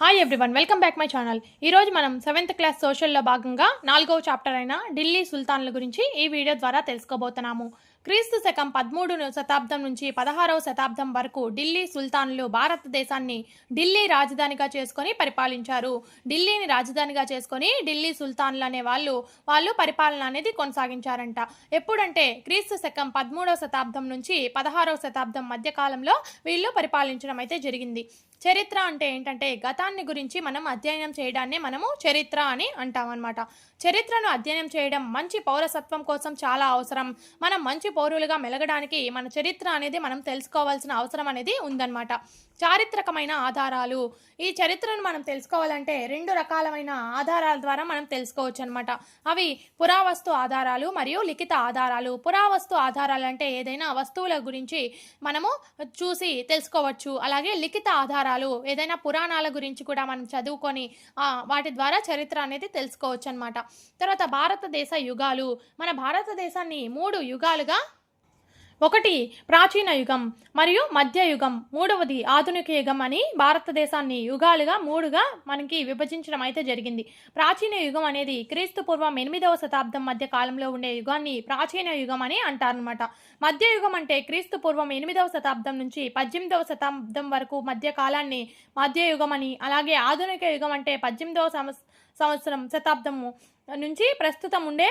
Hi everyone welcome back my channel ఈరోజు మనం seventh class సోషల్లో భాగంగా నాలుగవ చాప్టర్ అయిన ఢిల్లీ సుల్తాన్ల గురించి ఈ వీడియో ద్వారా తెలుసుకోబోతున్నాము. క్రీస్తు శకం పదమూడు శతాబ్దం నుంచి పదహారవ శతాబ్దం వరకు ఢిల్లీ సుల్తాన్లు భారతదేశాన్ని ఢిల్లీ రాజధానిగా చేసుకొని పరిపాలించారు. ఢిల్లీని రాజధానిగా చేసుకొని ఢిల్లీ సుల్తాన్లు అనే వాళ్ళు వాళ్ళు పరిపాలన అనేది కొనసాగించారంట. ఎప్పుడంటే క్రీస్తు శకం పదమూడవ శతాబ్దం నుంచి పదహారవ శతాబ్దం మధ్య కాలంలో వీళ్ళు పరిపాలించడం అయితే జరిగింది. చరిత్ర అంటే ఏంటంటే గతాన్ని గురించి మనం అధ్యయనం చేయడాన్ని మనము చరిత్ర అని అంటాం అనమాట చరిత్రను అధ్యయనం చేయడం మంచి పౌరసత్వం కోసం చాలా అవసరం. మనం మంచి పౌరులుగా మెలగడానికి మన చరిత్ర అనేది మనం తెలుసుకోవాల్సిన అవసరం అనేది ఉందన్నమాట. చారిత్రకమైన ఆధారాలు. ఈ చరిత్రను మనం తెలుసుకోవాలంటే రెండు రకాలమైన ఆధారాల ద్వారా మనం తెలుసుకోవచ్చు అనమాట అవి పురావస్తు ఆధారాలు మరియు లిఖిత ఆధారాలు. పురావస్తు ఆధారాలు అంటే ఏదైనా వస్తువుల గురించి మనము చూసి తెలుసుకోవచ్చు. అలాగే లిఖిత ఆధారాలు ఏదైనా పురాణాల గురించి కూడా మనం చదువుకొని వాటి ద్వారా చరిత్ర అనేది తెలుసుకోవచ్చు అనమాట తర్వాత భారతదేశ యుగాలు మన భారతదేశాన్ని మూడు యుగాలుగా ఒకటి ప్రాచీన యుగం మరియు మధ్య యుగం. మూడవది ఆధునిక యుగం అని భారతదేశాన్ని యుగాలుగా మూడుగా మనకి విభజించడం అయితే జరిగింది. ప్రాచీన యుగం అనేది క్రీస్తు పూర్వం ఎనిమిదవ శతాబ్దం మధ్య కాలంలో ఉండే యుగాన్ని ప్రాచీన యుగం అని అంటారనమాట మధ్య యుగం అంటే క్రీస్తు పూర్వం ఎనిమిదవ శతాబ్దం నుంచి పద్దెనిమిదవ శతాబ్దం వరకు మధ్య కాలాన్ని మధ్యయుగం అని అలాగే ఆధునిక యుగం అంటే పద్దెనిమిదవ సంవత్సరం శతాబ్దము నుంచి ప్రస్తుతం ఉండే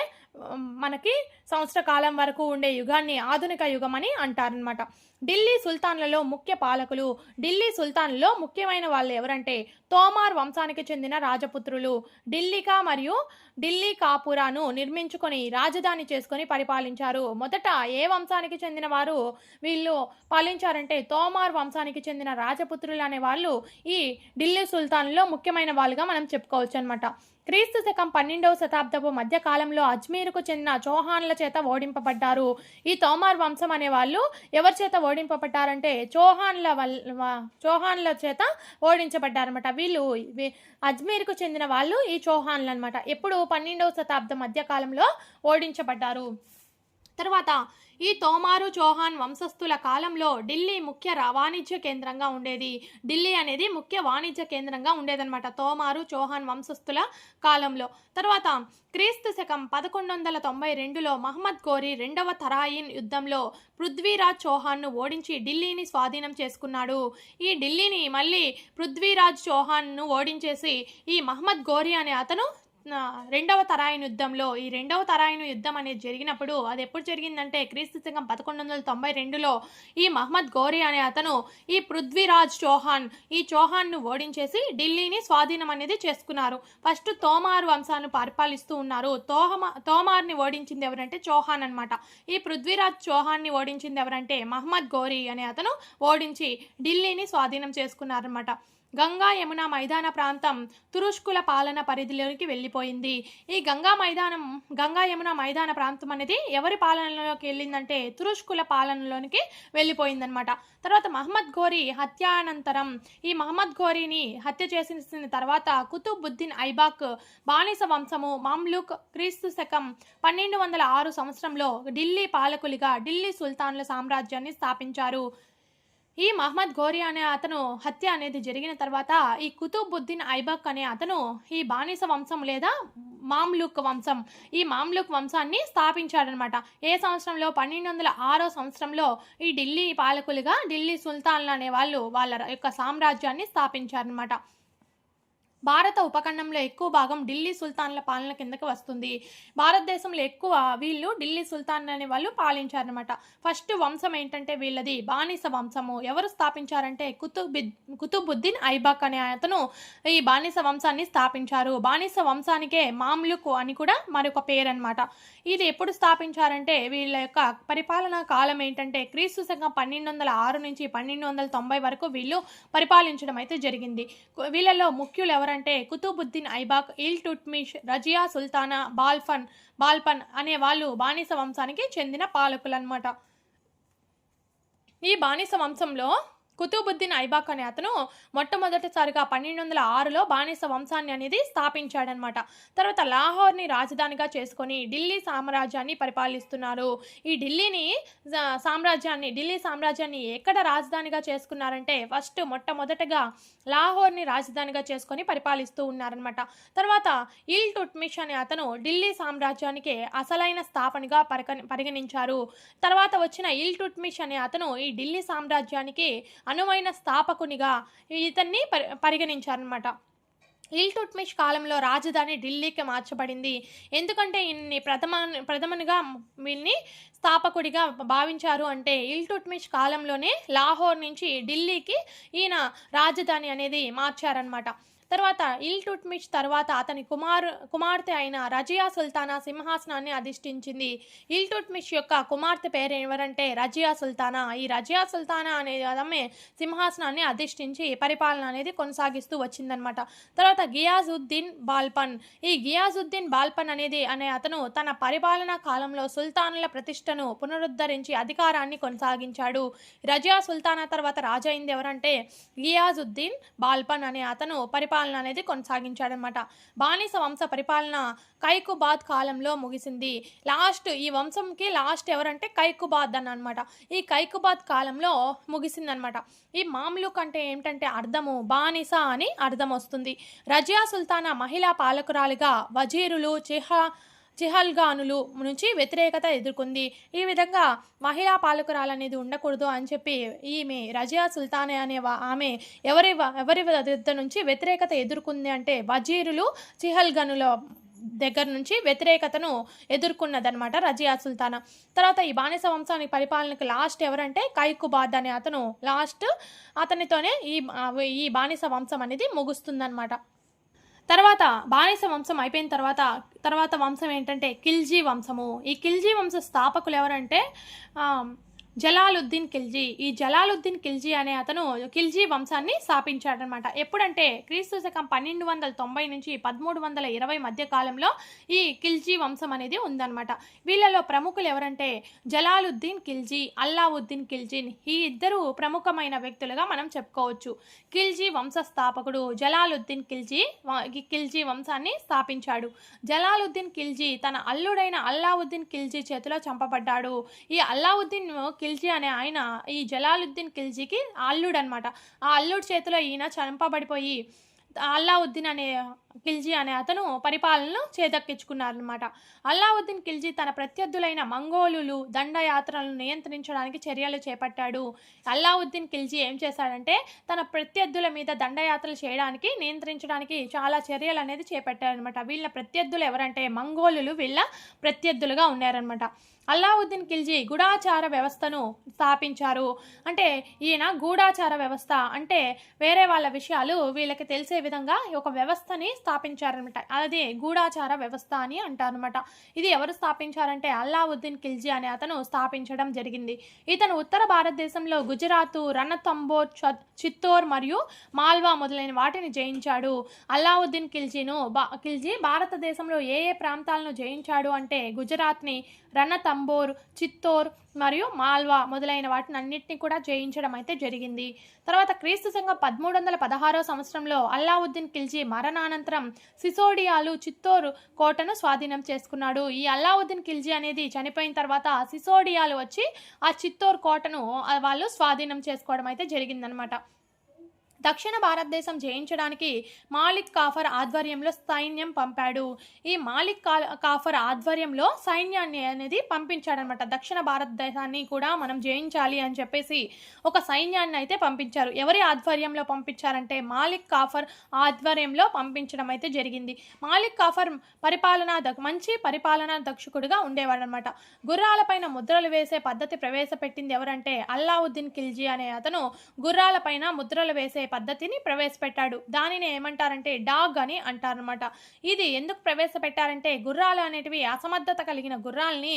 మనకి సంవత్సర కాలం వరకు ఉండే యుగాన్ని ఆధునిక యుగం అని అంటారనమాట ఢిల్లీ సుల్తాన్లలో ముఖ్య పాలకులు ఢిల్లీ సుల్తాన్లలో ముఖ్యమైన వాళ్ళు ఎవరంటే తోమార్ వంశానికి చెందిన రాజపుత్రులు ఢిల్లీకా మరియు ఢిల్లీ కాపురాను నిర్మించుకొని రాజధాని చేసుకొని పరిపాలించారు. మొదట ఏ వంశానికి చెందిన వారు వీళ్ళు పాలించారంటే తోమార్ వంశానికి చెందిన రాజపుత్రులు అనే వాళ్ళు ఈ ఢిల్లీ సుల్తాన్లో ముఖ్యమైన వాళ్ళుగా మనం చెప్పుకోవచ్చు అనమాట క్రీస్తు శకం పన్నెండవ శతాబ్దపు మధ్య కాలంలో అజ్మీర్కు చెందిన చౌహాన్ల చేత ఓడింపబడ్డారు. ఈ తోమార్ వంశం అనే వాళ్ళు ఎవరి చేత ఓడింపబడ్డారంటే చౌహాన్ల వల్ల చౌహాన్ల చేత ఓడించబడ్డారనమాట వీళ్ళు అజ్మీర్కు చెందిన వాళ్ళు ఈ చౌహాన్లు అనమాట ఎప్పుడు పన్నెండవ శతాబ్దం మధ్య కాలంలో ఓడించబడ్డారు. తర్వాత ఈ తోమారు చౌహాన్ వంశస్థుల కాలంలో ఢిల్లీ ముఖ్య వాణిజ్య కేంద్రంగా ఉండేది. ఢిల్లీ అనేది ముఖ్య వాణిజ్య కేంద్రంగా ఉండేదన్నమాట తోమారు చౌహాన్ వంశస్థుల కాలంలో. తర్వాత క్రీస్తు శకం పదకొండు వందల తొంభై రెండులో మహమ్మద్ గోరి రెండవ తరాయిన్ యుద్ధంలో పృథ్వీరాజ్ చౌహాన్ను ఓడించి ఢిల్లీని స్వాధీనం చేసుకున్నాడు. ఈ ఢిల్లీని మళ్ళీ పృథ్వీరాజ్ చౌహాన్ను ఓడించేసి ఈ మహమ్మద్ గోరి అనే అతను రెండవ తరాయిన యుద్ధంలో ఈ రెండవ తరాయిన యుద్ధం అనేది జరిగినప్పుడు అది ఎప్పుడు జరిగిందంటే క్రీస్తు శకం పదకొండు వందల తొంభై రెండులో ఈ మహమ్మద్ గోరి అనే అతను ఈ పృథ్వీరాజ్ చౌహాన్ ఈ చౌహాన్ను ఓడించేసి ఢిల్లీని స్వాధీనం అనేది చేసుకున్నారు. ఫస్ట్ తోమార్ వంశాన్ని పరిపాలిస్తూ ఉన్నారు. తోహమ తోమార్ని ఓడించింది ఎవరంటే చౌహాన్ అనమాట ఈ పృథ్వీరాజ్ చౌహాన్ని ఓడించింది ఎవరంటే మహమ్మద్ గోరి అనే అతను ఓడించి ఢిల్లీని స్వాధీనం చేసుకున్నారనమాట గంగా యమున మైదాన ప్రాంతం తురుష్కుల పాలన పరిధిలోకి వెళ్ళిపోయింది. ఈ గంగా మైదానం గంగా యమున మైదాన ప్రాంతం అనేది ఎవరి పాలనలోకి వెళ్ళిందంటే తురుష్కుల పాలనలోనికి వెళ్ళిపోయిందనమాట తర్వాత మహమ్మద్ ఘోరీ హత్యానంతరం ఈ మహమ్మద్ ఘోరీని హత్య చేసిన తర్వాత కుతుబుద్దీన్ ఐబాక్ బానిస వంశము మామ్లుక్ క్రీస్తు శకం పన్నెండు వందల ఆరు సంవత్సరంలో ఢిల్లీ పాలకులుగా ఢిల్లీ సుల్తాన్ల సామ్రాజ్యాన్ని స్థాపించారు. ఈ మహమ్మద్ ఘోరీ అనే అతను హత్య అనేది జరిగిన తర్వాత ఈ కుతుబుద్దీన్ ఐబక్ అనే అతను ఈ బానిస వంశం లేదా మామ్లుక్ వంశం ఈ మామ్లుక్ వంశాన్ని స్థాపించాడనమాట. ఏ సంవత్సరంలో? పన్నెండు వందల ఆరో సంవత్సరంలో ఈ ఢిల్లీ పాలకులుగా ఢిల్లీ సుల్తాన్లు అనే వాళ్ళు వాళ్ళ యొక్క సామ్రాజ్యాన్ని స్థాపించారనమాట. భారత ఉపఖండంలో ఎక్కువ భాగం ఢిల్లీ సుల్తాన్ల పాలన కిందకి వస్తుంది. భారతదేశంలో ఎక్కువ వీళ్ళు ఢిల్లీ సుల్తాన్ అనే వాళ్ళు పాలించారనమాట ఫస్ట్ వంశం ఏంటంటే వీళ్ళది బానిస వంశము. ఎవరు స్థాపించారంటే కుతుబుద్ కుతుబుద్దీన్ ఐబాక్ అనే అతను ఈ బానిస వంశాన్ని స్థాపించారు. బానిస వంశానికే మామ్లుక్ అని కూడా మరొక పేరు అనమాట ఇది ఎప్పుడు స్థాపించారంటే వీళ్ళ యొక్క పరిపాలనా కాలం ఏంటంటే క్రీస్తు శకం పన్నెండు వందల ఆరు నుంచి పన్నెండు వందల తొంభై వరకు వీళ్ళు పరిపాలించడం అయితే జరిగింది. వీళ్ళలో ముఖ్యులు ఎవరంటే కుతుబుద్దీన్ ఐబాక్ ఇల్ టుట్మిష్ రజియా సుల్తానా బాల్ఫన్ బాల్పన్ అనే వాళ్ళు బానిస వంశానికి చెందిన పాలకులు అనమాట ఈ బానిస వంశంలో కుతుబుద్దీన్ ఐబాక్ అనే అతను మొట్టమొదటిసారిగా పన్నెండు వందల ఆరులో బానిస వంశాన్ని అనేది స్థాపించాడనమాట. తర్వాత లాహోర్ని రాజధానిగా చేసుకొని ఢిల్లీ సామ్రాజ్యాన్ని పరిపాలిస్తున్నారు. ఈ ఢిల్లీని సామ్రాజ్యాన్ని ఢిల్లీ సామ్రాజ్యాన్ని ఎక్కడ రాజధానిగా చేసుకున్నారంటే ఫస్ట్ మొట్టమొదటగా లాహోర్ని రాజధానిగా చేసుకొని పరిపాలిస్తూ ఉన్నారనమాట. తర్వాత ఇల్ టుట్మిష్ అనే అతను ఢిల్లీ సామ్రాజ్యానికి అసలైన స్థాపనగా పరిగ పరిగణించారు. తర్వాత వచ్చిన ఇల్ టుట్మిష్ అనే అతను ఈ ఢిల్లీ సామ్రాజ్యానికి అనువైన స్థాపకునిగా ఇతన్ని పరి పరిగణించారనమాట ఇల్టుట్మిష్ కాలంలో రాజధాని ఢిల్లీకి మార్చబడింది. ఎందుకంటే ఇన్ని ప్రథమ ప్రథమనుగా వీళ్ళని స్థాపకుడిగా భావించారు అంటే ఇల్టుట్మిష్ కాలంలోనే లాహోర్ నుంచి ఢిల్లీకి ఈయన రాజధాని అనేది మార్చారనమాట తర్వాత ఇల్టుట్మిష్ తర్వాత అతని కుమార్ కుమార్తె అయిన రజియా సుల్తానా సింహాసనాన్ని అధిష్ఠించింది. ఇల్టుట్మిష్ యొక్క కుమార్తె పేరు ఎవరంటే రజియా సుల్తానా. ఈ రజియా సుల్తానా అనే ఆమె సింహాసనాన్ని అధిష్ఠించి పరిపాలన అనేది కొనసాగిస్తూ వచ్చిందనమాట తర్వాత గియాజుద్దీన్ బాల్పన్. ఈ గియాజుద్దీన్ బాల్పన్ అనేది అనే అతను తన పరిపాలనా కాలంలో సుల్తానుల ప్రతిష్టను పునరుద్ధరించి అధికారాన్ని కొనసాగించాడు. రజియా సుల్తానా తర్వాత రాజైంది ఎవరంటే గియాజుద్దీన్ బాల్పన్ అనే అతను పరిపాలన అనేది కొనసాగించాడనమాట బానిస వంశ పరిపాలన కైకుబాద్ కాలంలో ముగిసింది. లాస్ట్ ఈ వంశంకి లాస్ట్ ఎవరంటే కైకుబాద్ అని అనమాట ఈ కైకుబాద్ కాలంలో ముగిసిందనమాట ఈ మామ్లుక్ అంటే ఏమిటంటే అర్థము బానిస అని అర్థం వస్తుంది. రజియా సుల్తానా మహిళా పాలకురాలుగా వజీరులు చిహా చిహల్గానులు నుంచి వ్యతిరేకత ఎదుర్కొంది. ఈ విధంగా మహిళా పాలకురాలు అనేది ఉండకూడదు అని చెప్పి ఈమె రజియా సుల్తానే అనే ఆమె ఎవరి ఎవరి వద్ద నుంచి వ్యతిరేకత ఎదుర్కొంది అంటే వజీరులు చిహల్గనుల దగ్గర నుంచి వ్యతిరేకతను ఎదుర్కొన్నదనమాట రజియా సుల్తానా. తర్వాత ఈ బానిస వంశానికి పరిపాలనకు లాస్ట్ ఎవరంటే కైకుబాద్ అనే అతను. లాస్ట్ అతనితోనే ఈ ఈ బానిస వంశం అనేది ముగుస్తుందన్నమాట. తర్వాత బానిస వంశం అయిపోయిన తర్వాత తర్వాత వంశం ఏంటంటే కిల్జీ వంశము. ఈ కిల్జీ వంశ స్థాపకులు ఎవరంటే జలాలుద్దీన్ ఖిల్జీ. ఈ జలాలుద్దీన్ ఖిల్జీ అనే అతను ఖిల్జీ వంశాన్ని స్థాపించాడనమాట. ఎప్పుడంటే క్రీస్తు శకం పన్నెండు వందల తొంభై నుంచి పదమూడు వందల ఇరవై మధ్య కాలంలో ఈ ఖిల్జీ వంశం అనేది ఉందన్నమాట వీళ్ళలో ప్రముఖులు ఎవరంటే జలాలుద్దీన్ ఖిల్జీ అల్లావుద్దీన్ ఖిల్జీన్ ఈ ఇద్దరు ప్రముఖమైన వ్యక్తులుగా మనం చెప్పుకోవచ్చు. ఖిల్జీ వంశ స్థాపకుడు జలాలుద్దీన్ ఖిల్జీ ఖిల్జీ వంశాన్ని స్థాపించాడు. జలాలుద్దీన్ ఖిల్జీ తన అల్లుడైన అల్లావుద్దీన్ ఖిల్జీ చేతిలో చంపబడ్డాడు. ఈ అల్లావుద్దీన్ ఖిల్జీ అనే ఆయన ఈ జలాలుద్దీన్ ఖిల్జీకి అల్లుడు అనమాట ఆ అల్లుడు చేతిలో ఈయన చంపబడిపోయి అల్లావుద్దీన్ అనే ఖిల్జీ అనే అతను పరిపాలనను చేదక్కించుకున్నారనమాట అల్లావుద్దీన్ ఖిల్జీ తన ప్రత్యర్థులైన మంగోలులు దండయాత్రలను నియంత్రించడానికి చర్యలు చేపట్టాడు. అల్లావుద్దీన్ ఖిల్జీ ఏం చేశాడంటే తన ప్రత్యర్థుల మీద దండయాత్రలు చేయడానికి నియంత్రించడానికి చాలా చర్యలు అనేది చేపట్టారనమాట వీళ్ళ ప్రత్యర్థులు ఎవరంటే మంగోలులు వీళ్ళ ప్రత్యర్థులుగా ఉన్నారనమాట అల్లావుద్దీన్ ఖిల్జీ గూఢాచార వ్యవస్థను స్థాపించారు. అంటే ఈయన గూఢాచార వ్యవస్థ అంటే వేరే వాళ్ళ విషయాలు వీళ్ళకి తెలిసే విధంగా ఒక వ్యవస్థని స్థాపించారనమాట అదే గూఢాచార వ్యవస్థ అని అంటారనమాట ఇది ఎవరు స్థాపించారంటే అల్లావుద్దీన్ ఖిల్జీ అనే అతను స్థాపించడం జరిగింది. ఇతను ఉత్తర భారతదేశంలో గుజరాత్ రణతంబోర్ చ- చిత్తోర్ మరియు మాల్వా మొదలైన వాటిని జయించాడు. అల్లావుద్దీన్ ఖిల్జీను బా ఖిల్జీ భారతదేశంలో ఏ ఏ ప్రాంతాలను జయించాడు అంటే గుజరాత్ని రణతంబోర్ చిత్తోర్ మరియు మాల్వా మొదలైన వాటిని అన్నింటినీ కూడా జయించడం అయితే జరిగింది. తర్వాత క్రీస్తు సంఘం పదమూడు వందల పదహారో సంవత్సరంలో అల్లావుద్దీన్ ఖిల్జీ మరణానంతరం సిసోడియాలు చిత్తోరు కోటను స్వాధీనం చేసుకున్నాడు. ఈ అల్లావుద్దీన్ ఖిల్జీ అనేది చనిపోయిన తర్వాత సిసోడియాలు వచ్చి ఆ చిత్తోర్ కోటను వాళ్ళు స్వాధీనం చేసుకోవడం అయితే జరిగిందనమాట. దక్షిణ భారతదేశం జయించడానికి మాలిక్ కాఫర్ ఆధ్వర్యంలో సైన్యం పంపాడు. ఈ మాలిక్ కా- కాఫర్ ఆధ్వర్యంలో సైన్యాన్ని అనేది పంపించాడనమాట దక్షిణ భారతదేశాన్ని కూడా మనం జయించాలి అని చెప్పేసి ఒక సైన్యాన్ని అయితే పంపించారు. ఎవరి ఆధ్వర్యంలో పంపించారంటే మాలిక్ కాఫర్ ఆధ్వర్యంలో పంపించడం అయితే జరిగింది. మాలిక్ కాఫర్ పరిపాలన మంచి పరిపాలనా దక్షకుడుగా ఉండేవాడనమాట గుర్రాలపైన ముద్రలు వేసే పద్ధతి ప్రవేశపెట్టింది ఎవరంటే అల్లావుద్దీన్ ఖిల్జీ అనే అతను గుర్రాలపైన ముద్రలు వేసే పద్ధతిని ప్రవేశపెట్టాడు. దానిని ఏమంటారంటే డాగ్ అని అంటారనమాట ఇది ఎందుకు ప్రవేశపెట్టారంటే గుర్రాలు అనేటివి అసమర్థత కలిగిన గుర్రాల్ని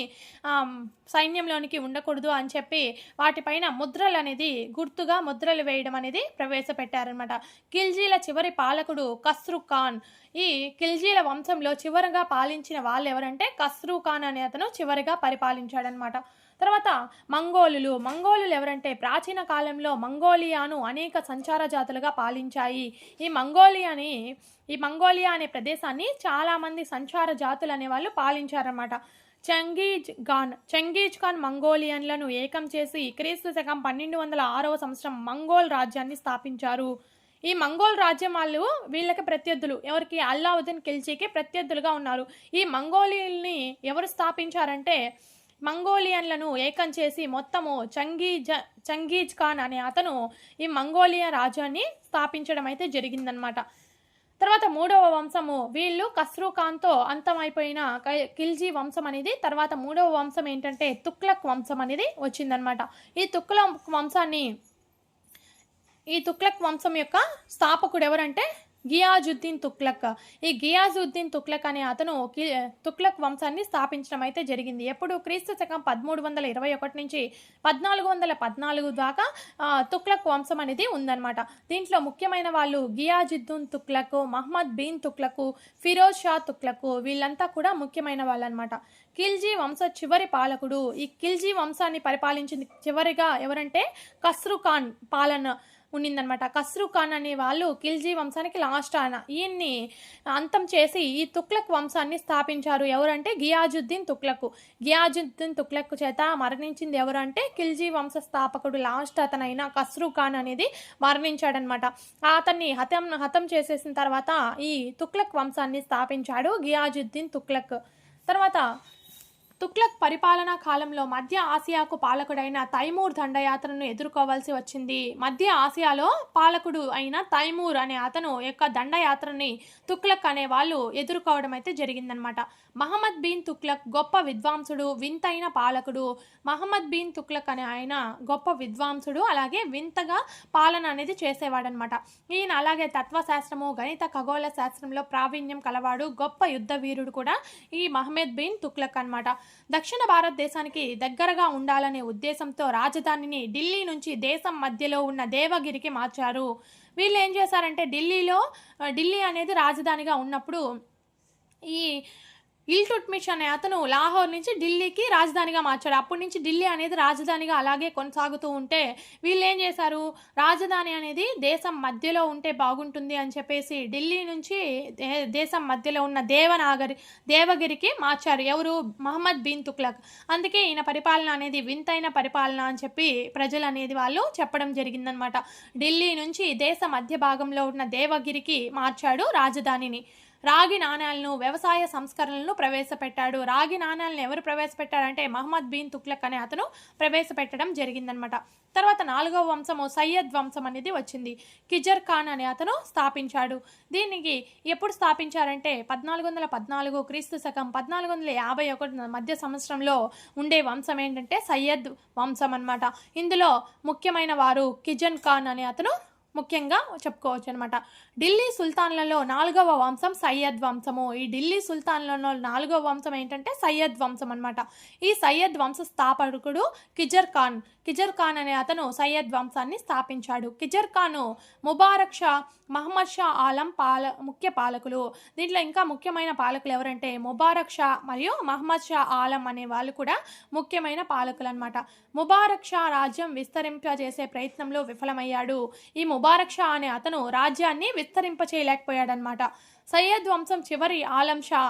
సైన్యంలోనికి ఉండకూడదు అని చెప్పి వాటిపైన ముద్రలు అనేది గుర్తుగా ముద్రలు వేయడం అనేది ప్రవేశపెట్టారనమాట ఖిల్జీల చివరి పాలకుడు కస్రు ఖాన్. ఈ ఖిల్జీల వంశంలో చివరిగా పాలించిన వాళ్ళు ఎవరంటే కస్రు ఖాన్ అనే అతను చివరిగా పరిపాలించాడనమాట తర్వాత మంగోలులు. మంగోలులు ఎవరంటే ప్రాచీన కాలంలో మంగోలియాను అనేక సంచార జాతులుగా పాలించాయి. ఈ మంగోలియాని ఈ మంగోలియా అనే ప్రదేశాన్ని చాలామంది సంచార జాతులు అనేవాళ్ళు పాలించారన్నమాట. చంగీజ్ ఖాన్ చంగీజ్ ఖాన్ మంగోలియన్లను ఏకం చేసి క్రీస్తు శకం పన్నెండు వందల ఆరవ సంవత్సరం మంగోల్ రాజ్యాన్ని స్థాపించారు. ఈ మంగోల్ రాజ్యం వాళ్ళు వీళ్ళకి ప్రత్యర్థులు. ఎవరికి? అల్లావుద్దీన్ ఖిల్జీకి ప్రత్యర్థులుగా ఉన్నారు. ఈ మంగోలియల్ని ఎవరు స్థాపించారంటే మంగోలియన్లను ఏకం చేసి మొత్తము చంగీజ చంగీజ్ ఖాన్ అనే అతను ఈ మంగోలియా రాజ్యాన్ని స్థాపించడం అయితే జరిగిందనమాట తర్వాత మూడవ వంశము వీళ్ళు కస్రూఖాన్తో అంతమైపోయిన క- ఖిల్జీ వంశం అనేది తర్వాత మూడవ వంశం ఏంటంటే తుక్లక్ వంశం అనేది వచ్చిందనమాట ఈ తుక్లక్ వంశాన్ని ఈ తుక్లక్ వంశం యొక్క స్థాపకుడు ఎవరంటే గియాజుద్దీన్ తుక్లక్ ఈ గియాజుద్దీన్ తుక్లక్ అనే అతను తుక్లక్ వంశాన్ని స్థాపించడం అయితే జరిగింది. ఎప్పుడు క్రీస్తు శకం పదమూడు వందల ఇరవై ఒకటి నుంచి పద్నాలుగు వందల పద్నాలుగు దాకా తుక్లక్ వంశం అనేది ఉందన్నమాట. దీంట్లో ముఖ్యమైన వాళ్ళు గియాజుద్దీన్ తుక్లక్ మహమ్మద్ బీన్ తుక్లకు ఫిరోజ్ షా తుక్లకు వీళ్ళంతా కూడా ముఖ్యమైన వాళ్ళు అనమాట ఖిల్జీ వంశ చివరి పాలకుడు. ఈ ఖిల్జీ వంశాన్ని పరిపాలించింది చివరిగా ఎవరంటే కస్రుఖాన్ పాలన. ఉండిందనమాట కస్రు ఖాన్ అనే వాళ్ళు ఖిల్జీ వంశానికి లాస్ట్ ఆయన. ఈయన్ని అంతం చేసి ఈ తుక్లక్ వంశాన్ని స్థాపించారు ఎవరంటే గియాజుద్దీన్ తుక్లకు గియాజుద్దీన్ తుక్లక్ చేత మరణించింది ఎవరంటే ఖిల్జీ వంశ స్థాపకుడు లాస్ట్ అతనైన కస్రు ఖాన్ అనేది మరణించాడనమాట అతన్ని హతం హతం చేసేసిన తర్వాత ఈ తుక్లక్ వంశాన్ని స్థాపించాడు గియాజుద్దీన్ తుక్లక్ తర్వాత తుక్లక్ పరిపాలనా కాలంలో మధ్య ఆసియాకు పాలకుడైన తైమూర్ దండయాత్రను ఎదుర్కోవాల్సి వచ్చింది. మధ్య ఆసియాలో పాలకుడు అయిన తైమూర్ అనే అతను యొక్క దండయాత్రని తుక్లక్ అనే వాళ్ళు ఎదుర్కోవడం అయితే జరిగిందనమాట మహమ్మద్ బీన్ తుక్లక్ గొప్ప విద్వాంసుడు వింతైన పాలకుడు. మహమ్మద్ బీన్ తుక్లక్ అనే ఆయన గొప్ప విద్వాంసుడు అలాగే వింతగా పాలన అనేది చేసేవాడనమాట ఈయన అలాగే తత్వశాస్త్రము గణిత ఖగోళ శాస్త్రంలో ప్రావీణ్యం కలవాడు గొప్ప యుద్ధ వీరుడు కూడా ఈ మహమ్మద్ బిన్ తుక్లక్ అన్నమాట. దక్షిణ భారతదేశానికి దగ్గరగా ఉండాలనే ఉద్దేశంతో రాజధానిని ఢిల్లీ నుంచి దేశం మధ్యలో ఉన్న దేవగిరికి మార్చారు. వీళ్ళు ఏం చేశారంటే ఢిల్లీలో ఢిల్లీ అనేది రాజధానిగా ఉన్నప్పుడు ఈ ఇల్టుట్మిష్ అనే అతను లాహోర్ నుంచి ఢిల్లీకి రాజధానిగా మార్చాడు. అప్పటి నుంచి ఢిల్లీ అనేది రాజధానిగా అలాగే కొనసాగుతూ ఉంటే వీళ్ళు ఏం చేశారు? రాజధాని అనేది దేశం మధ్యలో ఉంటే బాగుంటుంది అని చెప్పేసి ఢిల్లీ నుంచి దేశం మధ్యలో ఉన్న దేవనాగరి దేవగిరికి మార్చారు. ఎవరు? మహమ్మద్ బిన్ తుక్లక్ అందుకే ఈయన పరిపాలన అనేది వింతైన పరిపాలన అని చెప్పి ప్రజలు అనేది వాళ్ళు చెప్పడం జరిగిందనమాట. ఢిల్లీ నుంచి దేశ మధ్య భాగంలో ఉన్న దేవగిరికి మార్చాడు రాజధానిని. రాగి నాణ్యాలను వ్యవసాయ సంస్కరణలను ప్రవేశపెట్టాడు. రాగి నాణ్యాలను ఎవరు ప్రవేశపెట్టారంటే మహమ్మద్ బీన్ తుక్లక్ అనే అతను ప్రవేశపెట్టడం జరిగిందనమాట తర్వాత నాలుగవ వంశము సయ్యద్ వంశం అనేది వచ్చింది. కిజర్ ఖాన్ అనే అతను స్థాపించాడు. దీనికి ఎప్పుడు స్థాపించారంటే పద్నాలుగు వందల పద్నాలుగు క్రీస్తు శకం పద్నాలుగు వందల యాభై ఒకటి మధ్య సంవత్సరంలో ఉండే వంశం ఏంటంటే సయ్యద్ వంశం అన్నమాట. ఇందులో ముఖ్యమైన వారు కిజన్ ఖాన్ అనే అతను ముఖ్యంగా చెప్పుకోవచ్చు అనమాట ఢిల్లీ సుల్తాన్లలో నాలుగవ వంశం సయ్యద్ వంశము. ఈ ఢిల్లీ సుల్తాన్లలో నాలుగవ వంశం ఏంటంటే సయ్యద్ వంశం అనమాట ఈ సయ్యద్ వంశ స్థాపకుడు కిజర్ ఖాన్. కిజర్ ఖాన్ అనే అతను సయ్యద్ వంశాన్ని స్థాపించాడు. కిజర్ ఖాన్ ముబారక్ షా మహమ్మద్ షా ఆలం పాల ముఖ్య పాలకులు. దీంట్లో ఇంకా ముఖ్యమైన పాలకులు ఎవరంటే ముబారక్ షా మరియు మహమ్మద్ షా ఆలం అనే వాళ్ళు కూడా ముఖ్యమైన పాలకులు అనమాట ముబారక్ షా రాజ్యం విస్తరింపజేసే ప్రయత్నంలో విఫలమయ్యాడు. ఈ ముబారక్ షా అనే అతను రాజ్యాన్ని విస్తరింపచేయలేకపోయాడనమాట సయ్యద్ వంశం చివరి ఆలం షా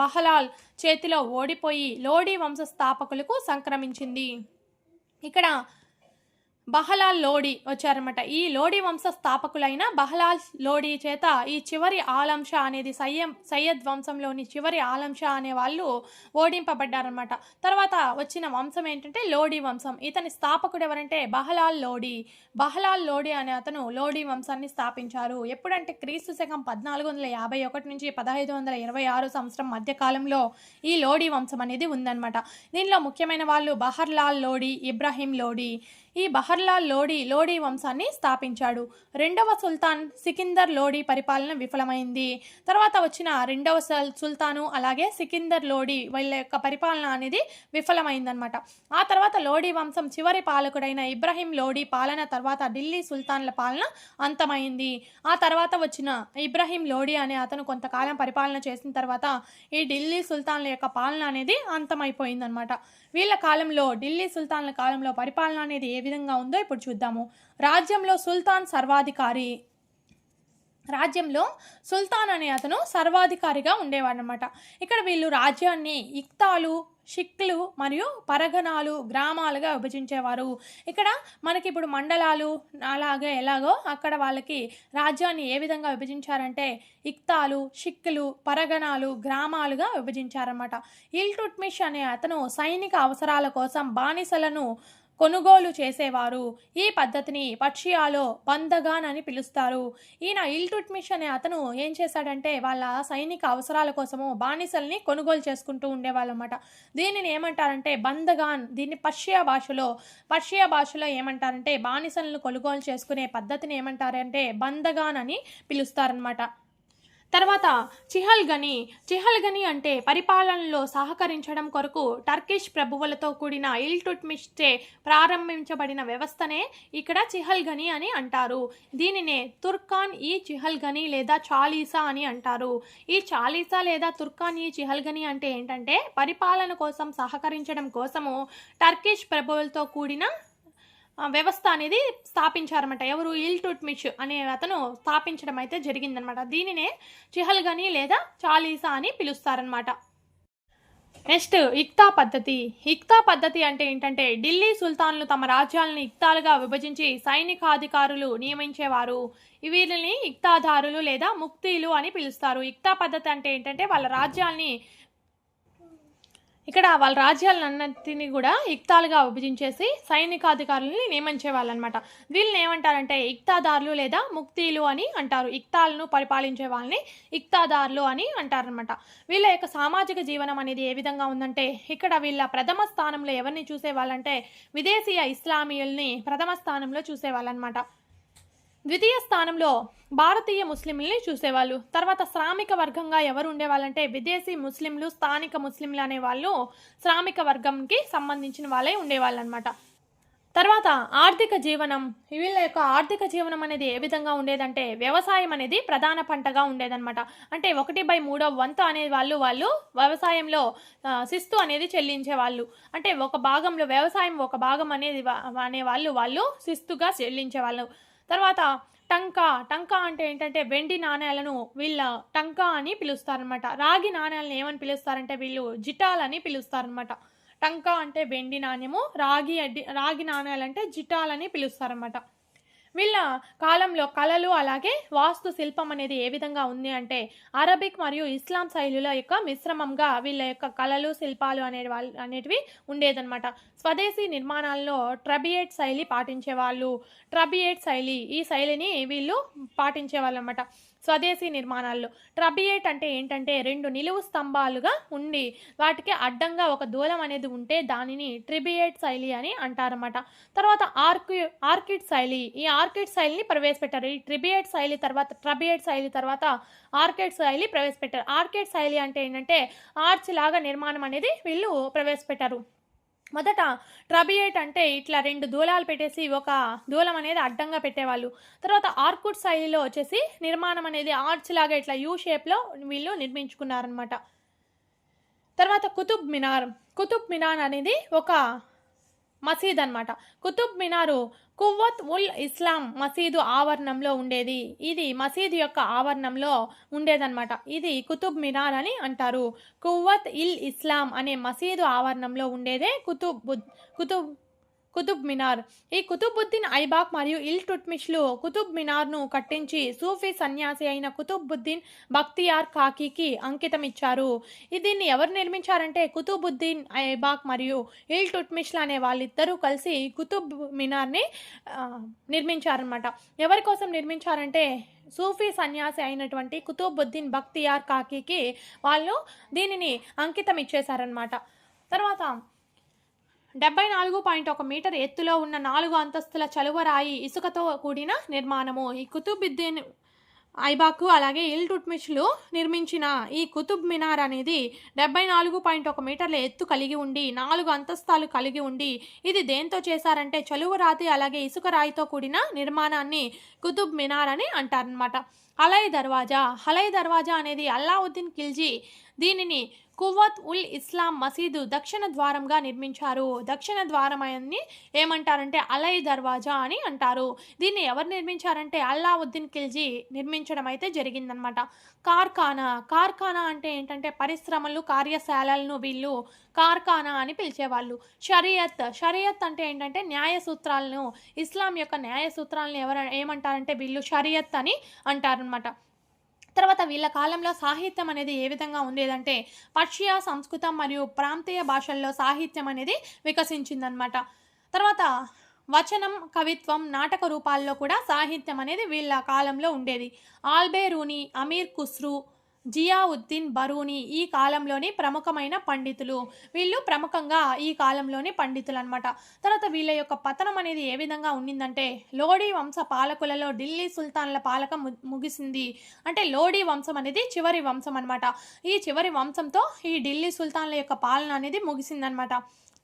బహలాల్ చేతిలో ఓడిపోయి లోడీ వంశ స్థాపకులకు సంక్రమించింది. ఇక్కడ బహలాల్ లోడి వచ్చారన్నమాట. ఈ లోడి వంశ స్థాపకులైన బహలాల్ లోడి చేత ఈ చివరి ఆలంష అనేది సయ్యం సయ్యద్ వంశంలోని చివరి ఆలంష అనే వాళ్ళు ఓడింపబడ్డారనమాట తర్వాత వచ్చిన వంశం ఏంటంటే లోడి వంశం. ఇతని స్థాపకుడు ఎవరంటే బహలాల్ లోడి. బహలాల్ లోడి అనే అతను లోడి వంశాన్ని స్థాపించారు. ఎప్పుడంటే క్రీస్తు శకం పద్నాలుగు వందల యాభై ఒకటి నుంచి పదహైదు వందల ఇరవై ఆరు సంవత్సరం మధ్యకాలంలో ఈ లోడి వంశం అనేది ఉందన్నమాట. దీనిలో ముఖ్యమైన వాళ్ళు బహర్లాల్ లోడి ఇబ్రాహీం లోడి. ఈ బహర్లాల్ లోడీ లోడీ వంశాన్ని స్థాపించాడు. రెండవ సుల్తాన్ సికిందర్ లోడీ పరిపాలన విఫలమైంది. తర్వాత వచ్చిన రెండవ సల్- సుల్తాను అలాగే సికిందర్ లోడీ వీళ్ళ యొక్క పరిపాలన అనేది విఫలమైందనమాట ఆ తర్వాత లోడీ వంశం చివరి పాలకుడైన ఇబ్రహీం లోడీ పాలన తర్వాత ఢిల్లీ సుల్తాన్ల పాలన అంతమైంది. ఆ తర్వాత వచ్చిన ఇబ్రహీం లోడీ అనే అతను కొంతకాలం పరిపాలన చేసిన తర్వాత ఈ ఢిల్లీ సుల్తాన్ల యొక్క పాలన అనేది అంతమైపోయిందనమాట వీళ్ళ కాలంలో ఢిల్లీ సుల్తాన్ల కాలంలో పరిపాలన అనేది ఏ విధంగా ఉందో ఇప్పుడు చూద్దాము. రాజ్యంలో సుల్తాన్ సర్వాధికారి రాజ్యంలో సుల్తాన్ అనే అతను సర్వాధికారిగా ఉండేవాడనమాట ఇక్కడ వీళ్ళు రాజ్యాన్ని ఇక్తాలు షిక్లు మరియు పరగణాలు గ్రామాలుగా విభజించేవారు. ఇక్కడ మనకి ఇప్పుడు మండలాలు అలాగే ఎలాగో అక్కడ వాళ్ళకి రాజ్యాన్ని ఏ విధంగా విభజించారంటే ఇక్తాలు షిక్కులు పరగణాలు గ్రామాలుగా విభజించారన్నమాట. ఇల్టుట్మిష్ అనే అతను సైనిక అవసరాల కోసం బానిసలను కొనుగోలు చేసేవారు. ఈ పద్ధతిని పక్షియాలో బందగాన్ అని పిలుస్తారు. ఈయన ఇల్టుట్మిష్ అనే అతను ఏం చేశాడంటే వాళ్ళ సైనిక అవసరాల కోసము బానిసల్ని కొనుగోలు చేసుకుంటూ ఉండేవాళ్ళు దీనిని ఏమంటారంటే బందగాన్. దీన్ని పర్షియా భాషలో పర్షియా భాషలో ఏమంటారంటే బానిసలను కొనుగోలు చేసుకునే పద్ధతిని ఏమంటారంటే బందగాన్ అని పిలుస్తారనమాట. తర్వాత చిహల్గని చిహల్గని అంటే పరిపాలనలో సహకరించడం కొరకు టర్కిష్ ప్రభువులతో కూడిన ఇల్టుట్మిష్చే ప్రారంభించబడిన వ్యవస్థనే ఇక్కడ చిహల్గని అని అంటారు. దీనినే తుర్కాన్ ఈ చిహల్గని లేదా చాలీసా అని అంటారు. ఈ చాలీసా లేదా తుర్కాన్ ఈ చిహల్గని అంటే ఏంటంటే పరిపాలన కోసం సహకరించడం కోసము టర్కిష్ ప్రభువులతో కూడిన వ్యవస్థ అనేది స్థాపించారన్నమాట. ఎవరు ఇల్టుట్మిచ్ అనే అతను స్థాపించడం అయితే జరిగిందనమాట దీనినే చిహల్గని లేదా చాలీసా అని పిలుస్తారనమాట నెక్స్ట్ ఇక్తా పద్ధతి. ఇక్తా పద్ధతి అంటే ఏంటంటే ఢిల్లీ సుల్తాన్లు తమ రాజ్యాలను ఇక్తాలుగా విభజించి సైనికాధికారులు నియమించేవారు. వీరిని ఇక్తాదారులు లేదా ముక్తీలు అని పిలుస్తారు. ఇక్తా పద్ధతి అంటే ఏంటంటే వాళ్ళ రాజ్యాల్ని ఇక్కడ వాళ్ళ రాజ్యాలన్నింటినీ కూడా ఇక్తాలుగా విభజించేసి సైనికాధికారులని నియమించే వాళ్ళనమాట వీళ్ళని ఏమంటారంటే ఇక్తాదారులు లేదా ముక్తీలు అని అంటారు. ఇక్తాలను పరిపాలించే వాళ్ళని ఇక్తాదారులు అని అంటారనమాట. వీళ్ళ యొక్క సామాజిక జీవనం అనేది ఏ విధంగా ఉందంటే ఇక్కడ వీళ్ళ ప్రథమ స్థానంలో ఎవరిని చూసేవాళ్ళంటే విదేశీయ ఇస్లామీయుల్ని ప్రథమ స్థానంలో చూసేవాళ్ళనమాట. ద్వితీయ స్థానంలో భారతీయ ముస్లింలని చూసేవాళ్ళు. తర్వాత శ్రామిక వర్గంగా ఎవరు ఉండేవాళ్ళంటే విదేశీ ముస్లింలు స్థానిక ముస్లింలు అనే వాళ్ళు శ్రామిక వర్గంకి సంబంధించిన వాళ్ళే ఉండేవాళ్ళు అనమాట తర్వాత ఆర్థిక జీవనం. వీళ్ళ యొక్క ఆర్థిక జీవనం అనేది ఏ విధంగా ఉండేదంటే వ్యవసాయం అనేది ప్రధాన పంటగా ఉండేదన్నమాట. అంటే ఒకటి బై మూడో వంతు అనే వాళ్ళు వాళ్ళు వ్యవసాయంలో శిస్తు అనేది చెల్లించే వాళ్ళు అంటే ఒక భాగంలో వ్యవసాయం ఒక భాగం అనేది అనేవాళ్ళు వాళ్ళు వాళ్ళు శిస్తుగా చెల్లించే వాళ్ళు తర్వాత టంకా టంకా అంటే ఏంటంటే వెండి నాణేలను వీళ్ళ టంకా అని పిలుస్తారనమాట రాగి నాణేలను ఏమని పిలుస్తారంటే వీళ్ళు జిటాలని పిలుస్తారనమాట టంకా అంటే వెండి నాణ్యము రాగి అడ్డి రాగి నాణేలు అంటే జిటాలని పిలుస్తారనమాట వీళ్ళ కాలంలో కళలు అలాగే వాస్తు శిల్పం అనేది ఏ విధంగా ఉంది అంటే అరబిక్ మరియు ఇస్లాం శైలుల యొక్క మిశ్రమంగా వీళ్ళ యొక్క కళలు శిల్పాలు అనే వాళ్ళు అనేటివి ఉండేదన్నమాట. స్వదేశీ నిర్మాణాల్లో ట్రబియేట్ శైలి పాటించేవాళ్ళు ట్రబియేట్ శైలి ఈ శైలిని వీళ్ళు పాటించేవాళ్ళు అనమాట స్వదేశీ నిర్మాణాల్లో ట్రబియేట్ అంటే ఏంటంటే రెండు నిలువు స్తంభాలుగా ఉండి వాటికి అడ్డంగా ఒక దూలం అనేది ఉంటే దానిని ట్రిబియేట్ శైలి అని అంటారన్నమాట. తర్వాత ఆర్కి ఆర్కిడ్ శైలి. ఈ ఆర్కిడ్ శైలిని ప్రవేశపెట్టారు. ఈ ట్రిబియేట్ శైలి తర్వాత ట్రబియేట్ శైలి తర్వాత ఆర్కిడ్ శైలి ప్రవేశపెట్టారు. ఆర్కిడ్ శైలి అంటే ఏంటంటే ఆర్చ్ లాగా నిర్మాణం అనేది వీళ్ళు ప్రవేశపెట్టారు. మొదట ట్రబియేట్ అంటే ఇట్లా రెండు దూలాలు పెట్టేసి ఒక దూలం అనేది అడ్డంగా పెట్టేవాళ్ళు. తర్వాత ఆర్కుడ్ శైలిలో వచ్చేసి నిర్మాణం అనేది ఆర్చ్ లాగా ఇట్లా యూ షేప్లో వీళ్ళు నిర్మించుకున్నారనమాట తర్వాత కుతుబ్ మినార్. కుతుబ్ మినార్ అనేది ఒక మసీద్ అనమాట కుతుబ్ మినారు కువ్వత్ ఉల్ ఇస్లాం మసీదు ఆవరణంలో ఉండేది. ఇది మసీదు యొక్క ఆవరణంలో ఉండేదన్నమాట. ఇది కుతుబ్ మినార్ అని అంటారు. కువ్వత్ ఇల్ ఇస్లాం అనే మసీదు ఆవరణంలో ఉండేదే కుతుబ్ కుతుబ్ కుతుబ్ మినార్. ఈ కుతుబుద్దీన్ ఐబాక్ మరియు ఇల్ టుట్మిష్లు కుతుబ్ మినార్ను కట్టించి సూఫీ సన్యాసి అయిన కుతుబుద్దీన్ బక్తియార్ కాకీకి అంకితం ఇచ్చారు దీన్ని ఎవరు నిర్మించారంటే కుతుబుద్దీన్ ఐబాక్ మరియు ఇల్ టుట్మిష్లు అనే వాళ్ళిద్దరూ కలిసి కుతుబ్ మినార్ని నిర్మించారనమాట ఎవరి కోసం నిర్మించారంటే సూఫీ సన్యాసి అయినటువంటి కుతుబుద్దీన్ బక్తియార్ కాకీకి వాళ్ళు దీనిని అంకితం ఇచ్చేశారనమాట తర్వాత డెబ్బై నాలుగు పాయింట్ ఒక మీటర్ ఎత్తులో ఉన్న నాలుగు అంతస్తుల చలువరాయి ఇసుకతో కూడిన నిర్మాణము. ఈ కుతుబుద్దీన్ ఐబాకు అలాగే ఇల్ టుట్మిష్లు నిర్మించిన ఈ కుతుబ్ మినార్ అనేది డెబ్బై నాలుగు పాయింట్ ఒక మీటర్ల ఎత్తు కలిగి ఉండి నాలుగు అంతస్తాలు కలిగి ఉండి ఇది దేంతో చేశారంటే చలువ రాతి అలాగే ఇసుక రాయితో కూడిన నిర్మాణాన్ని కుతుబ్ మినార్ అని అంటారనమాట హలై దర్వాజా హలయ్ దర్వాజా అనేది అల్లావుద్దీన్ ఖిల్జీ దీనిని కువత్ ఉల్ ఇస్లాం మసీదు దక్షిణ ద్వారంగా నిర్మించారు. దక్షిణ ద్వారమని ఏమంటారంటే అలై దర్వాజా అని అంటారు. దీన్ని ఎవరు నిర్మించారంటే అల్లావుద్దీన్ ఖిల్జీ నిర్మించడం అయితే జరిగిందనమాట. కార్ఖానా. కార్ఖానా అంటే ఏంటంటే పరిశ్రమలు కార్యశాలలను వీళ్ళు కార్ఖానా అని పిలిచేవాళ్ళు. షరియత్. షరియత్ అంటే ఏంటంటే న్యాయ సూత్రాలను ఇస్లాం యొక్క న్యాయ సూత్రాలను ఎవరు ఏమంటారంటే వీళ్ళు షరియత్ అని అంటారనమాట తర్వాత వీళ్ళ కాలంలో సాహిత్యం అనేది ఏ విధంగా ఉండేదంటే పర్షియా సంస్కృతం మరియు ప్రాంతీయ భాషల్లో సాహిత్యం అనేది వికసించిందనమాట తర్వాత వచనం కవిత్వం నాటక రూపాల్లో కూడా సాహిత్యం అనేది వీళ్ళ కాలంలో ఉండేది. ఆల్బేరూని అమీర్ ఖుస్రు జియావుద్దీన్ బరూని ఈ కాలంలోని ప్రముఖమైన పండితులు. వీళ్ళు ప్రముఖంగా ఈ కాలంలోని పండితులు అనమాట తర్వాత వీళ్ళ యొక్క పతనం అనేది ఏ విధంగా ఉండిందంటే లోడీ వంశ పాలకులలో ఢిల్లీ సుల్తాన్ల పాలకం ముగిసింది. అంటే లోడీ వంశం అనేది చివరి వంశం అనమాట ఈ చివరి వంశంతో ఈ ఢిల్లీ సుల్తాన్ల యొక్క పాలన అనేది ముగిసిందనమాట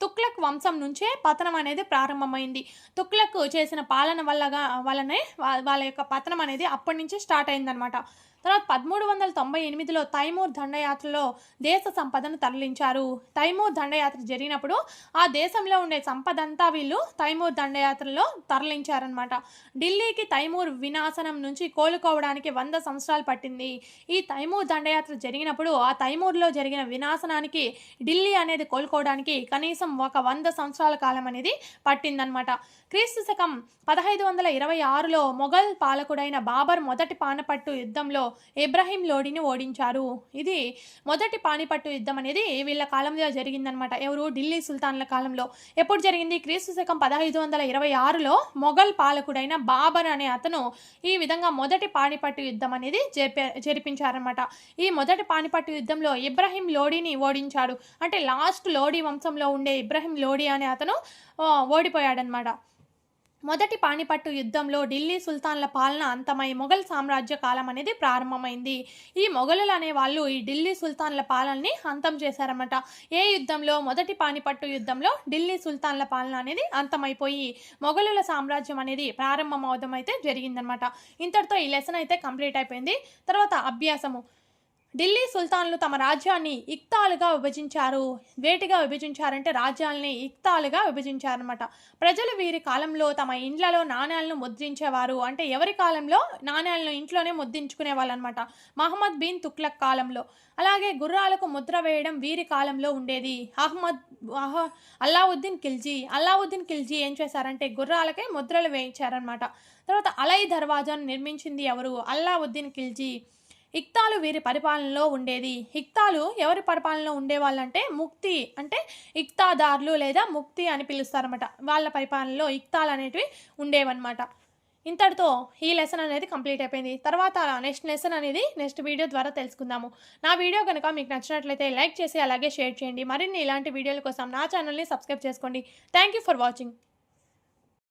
తుక్లక్ వంశం నుంచే పతనం అనేది ప్రారంభమైంది. తుక్లక్ చేసిన పాలన వల్లగా వల్లనే వాళ్ళ యొక్క పతనం అనేది అప్పటి నుంచే స్టార్ట్ అయిందనమాట తర్వాత పదమూడు వందల తొంభై ఎనిమిదిలో తైమూర్ దండయాత్రలో దేశ సంపదను తరలించారు. తైమూర్ దండయాత్ర జరిగినప్పుడు ఆ దేశంలో ఉండే సంపద అంతా వీళ్ళు తైమూర్ దండయాత్రలో తరలించారనమాట ఢిల్లీకి తైమూర్ వినాశనం నుంచి కోలుకోవడానికి వంద సంవత్సరాలు పట్టింది. ఈ తైమూర్ దండయాత్ర జరిగినప్పుడు ఆ తైమూర్లో జరిగిన వినాశనానికి ఢిల్లీ అనేది కోలుకోవడానికి కనీసం ఒక వంద సంవత్సరాల కాలం అనేది పట్టిందనమాట క్రీస్తు శకం పదహైదు వందల ఇరవై ఆరులో మొఘల్ పాలకుడైన బాబర్ మొదటి పానపట్టు యుద్ధంలో ఇబ్రహీం లోడిని ఓడించారు. ఇది మొదటి పానిపట్టు యుద్ధం అనేది వీళ్ళ కాలంలో జరిగిందనమాట ఎవరు? ఢిల్లీ సుల్తాన్ల కాలంలో. ఎప్పుడు జరిగింది? క్రీస్తు శకం పదహైదు వందల ఇరవై ఆరులో మొఘల్ పాలకుడైన బాబర్ అనే అతను ఈ విధంగా మొదటి పానిపట్టు యుద్ధం అనేది జరిపే జరిపించారనమాట ఈ మొదటి పానిపట్టు యుద్ధంలో ఇబ్రహీం లోడీని ఓడించాడు. అంటే లాస్ట్ లోడీ వంశంలో ఉండే ఇబ్రహీం లోడీ అనే అతను ఓడిపోయాడనమాట మొదటి పానిపట్టు యుద్ధంలో ఢిల్లీ సుల్తాన్ల పాలన అంతమై మొఘల్ సామ్రాజ్య కాలం అనేది ప్రారంభమైంది. ఈ మొఘలులు అనే వాళ్ళు ఈ ఢిల్లీ సుల్తాన్ల పాలనని అంతం చేశారన్నమాట. ఏ యుద్ధంలో? మొదటి పానిపట్టు యుద్ధంలో ఢిల్లీ సుల్తాన్ల పాలన అనేది అంతమైపోయి మొఘలుల సామ్రాజ్యం అనేది ప్రారంభం అవడం అయితే జరిగిందనమాట ఇంతటితో ఈ లెసన్ అయితే కంప్లీట్ అయిపోయింది. తర్వాత అభ్యాసము. ఢిల్లీ సుల్తాన్లు తమ రాజ్యాన్ని ఇక్తాలుగా విభజించారు. వేటిగా విభజించారంటే రాజ్యాల్ని ఇక్తాలుగా విభజించారనమాట ప్రజలు వీరి కాలంలో తమ ఇండ్లలో నాణ్యాలను ముద్రించేవారు. అంటే ఎవరి కాలంలో? నాణ్యాలను ఇంట్లోనే ముద్రించుకునే వాళ్ళు అనమాట మహమ్మద్ బిన్ తుక్లక్ కాలంలో. అలాగే గుర్రాలకు ముద్ర వేయడం వీరి కాలంలో ఉండేది. అహ్మద్ అహ అల్లావుద్దీన్ ఖిల్జీ. అల్లావుద్దీన్ ఖిల్జీ ఏం చేశారంటే గుర్రాలకే ముద్రలు వేయించారనమాట తర్వాత అలై దర్వాజాను నిర్మించింది ఎవరు? అల్లావుద్దీన్ ఖిల్జీ. ఇక్తాలు వీరి పరిపాలనలో ఉండేది. ఇక్తాలు ఎవరి పరిపాలనలో ఉండేవాళ్ళంటే ముక్తి అంటే ఇక్తాదారులు లేదా ముక్తి అని పిలుస్తారన్నమాట. వాళ్ళ పరిపాలనలో ఇక్తాలు అనేటివి ఉండేవన్నమాట. ఇంతటితో ఈ లెసన్ అనేది కంప్లీట్ అయిపోయింది. తర్వాత నెక్స్ట్ లెసన్ అనేది నెక్స్ట్ వీడియో ద్వారా తెలుసుకుందాము. నా వీడియో కనుక మీకు నచ్చినట్లయితే లైక్ చేసి అలాగే షేర్ చేయండి. మరిన్ని ఇలాంటి వీడియోల కోసం నా ఛానల్ని సబ్స్క్రైబ్ చేసుకోండి. Thank you for watching.